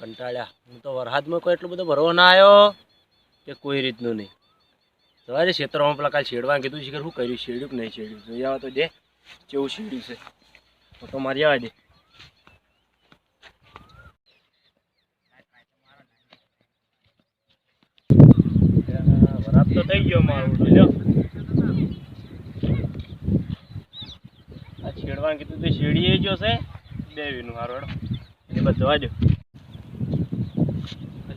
કંટાળ્યા. હું તો વરસાદમાં કોઈ એટલો બધો ભરવો ના આવ્યો કે કોઈ રીતનું નહીં. તમારે ક્ષેત્રમાં પેલા કાલે છેડવા કીધું છે કે શું કર્યું? છેડ્યું કે નહીં છેડ્યું જોઈ આવે તો દે. કેવું છેડ્યું છે? તો મારી આવે દે. વરાપ તો થઈ ગયો મારું. લ્યો. આ છેડવાનું કીધું તે શેડીએ જો છે દેવીનું વીનું એ બધું જવા દો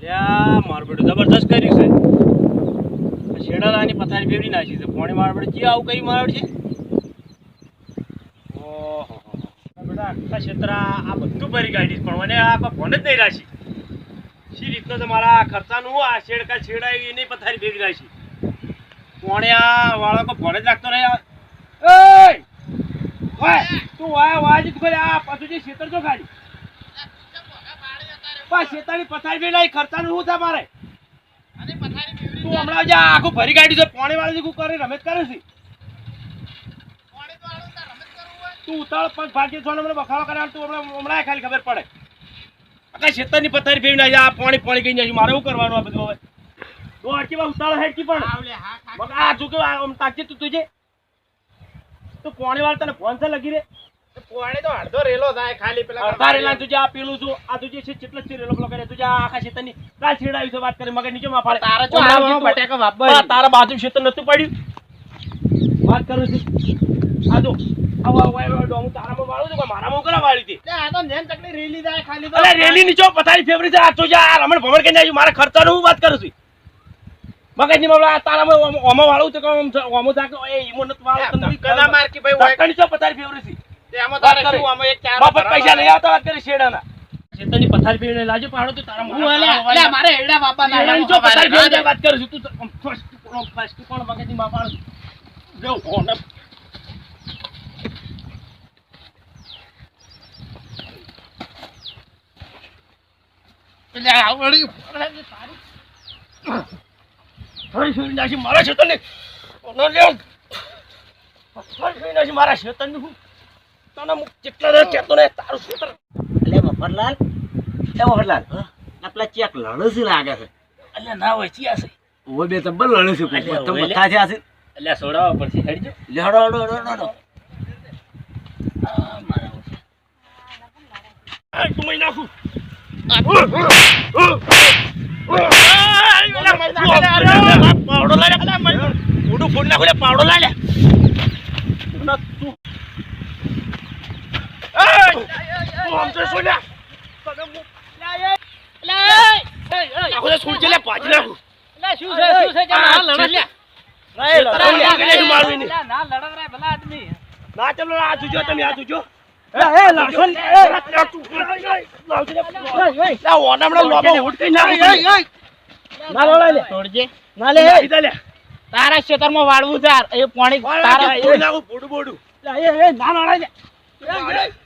અલ્યા, મારું જબરદસ્ત કર્યું છે. પથારી ફેરવી નાખી છે. પોણી મારું આવું કરી મારું છે? ઓહો બેટા, આખા આ બધું ભરી કાઢીશ, પણ મને આ ફોન જ નહીં રાખી. શી રીતનો તમારા ખર્ચાનું આ શેડ કા છેડાય એની પથારી ફેરવી નાખી. પોણ્યા વાળો વાળકો ફોન જ રાખતો રહ્યા ઓય! તું વાય વાય જ કરે આ પાછું જે ખેતર ખાલી. પા શેતાની પથારી ફેરવી ખર્ચા ખર્ચાનું શું છે મારે? તું હમણાં જે આખું ભરી કાઢ્યું છે પોણી વાળી શું કરે રમેશ કરે છે. તું ઉતાળ પગ ભાગ્ય છો મને બખાડો કરે તું હમણાં હમણાં ખાલી ખબર પડે. આખા ખેતરની પથારી ફેરવી નાખી આ પાણી પાણી ગઈ જાય મારે શું કરવાનું આ બધું હવે? તો અડકી માં ઉતાળ હેડકી પણ. આ તું કે તાકી તું તુજે. તું પોણી વાળ તને ફોન છે લગી રે? પોણી તો અડધો રેલો થાય ખાલી પેલા અડધા રેલા તુજે આ પેલું છું આ તુજે છે કેટલો છે રેલો પેલો કરે? તુજે આખા ખેતરની કાલ છેડાયું છે વાત કરી મગર નીચે માં પાડે તારે જો હમણાં આવો કીધું, બટાકા બા, વાપરી. તારા બાજુ ખેતર નતું પડ્યું? વાત કરું છું. આ જો આવો આવો આવો આવો, તારામાં વાળું છું કે મારામાં કરા વાળી હતી? લે, આ તો નેન ચકલી રેલી થાય ખાલી તો. અરે રેલી નીચો પથારી ફેવરી છે? આ તુજે આ રમણ ભમણ કે મારા ખર્ચાનું નું વાત કરું છું? મગજની મામલા તારામાં ઓમ- વાળું છે કે ઓમો થાકે, એ ઈમો નતું વાળું, તને બી ધક્કા ના માર કે ભાઈ હોય. ધક્કાની ચો પથારી ફેવરી છે? મફત પૈસા લઈ આવતા વાત કરી શેડાના શેતરની પથારી ફેરવીને લાજો પાડો તું તારા અલે, મારે હેડા બાપા ના હેડા જો પથારી બાપાના વાત કરું છું તું ફર્સ્ટ કોણ ફર્સ્ટ કોણ મગજની માં પાડો જો કોણ મારા નાખી મારા શેતરને હું? તને ને તારું એ ચેક લડે લાગે છે હોય બે તબ્બલ લડે છે કોઈ અલ્યા, તો ઓવે લે. મથા છે આ છે સોડાવા પડશે હેડજો લે હડો હડો હડો હડો આ તું નાખું પાવડો લાય ફોડ નાખું પાવડો લાય તું તું સોલ્યા તને હું નાખું લે છોડ લે પાછી નાખું. શું છે, શું છે, આ લે. ના એ લડાઈ લાગે લે ના, ના, રે, ભલા આદમી. ના ચલો આ જોજો તમે આ જોજો. તોડજે. તારા ખેતરમાં વાળવું આ. એ પાણી તારા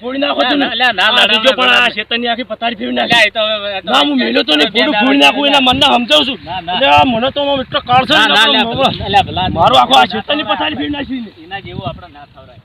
ફોડી નાખો. ના, ના, ના, ના, પણ આ આખી પથારી ફેરવી નાખી. ના હું મેલ્યો તો નહીં ફોટું ફોડી નાખું એના મનને સમજાવું છું ના, ના. એટલે આ મને તો આમ એટલો ના, ને ના. મારું આખું આ શેતાનની પથારી ફેરવી નાખી એના જેવું આપણે ના થવરાય.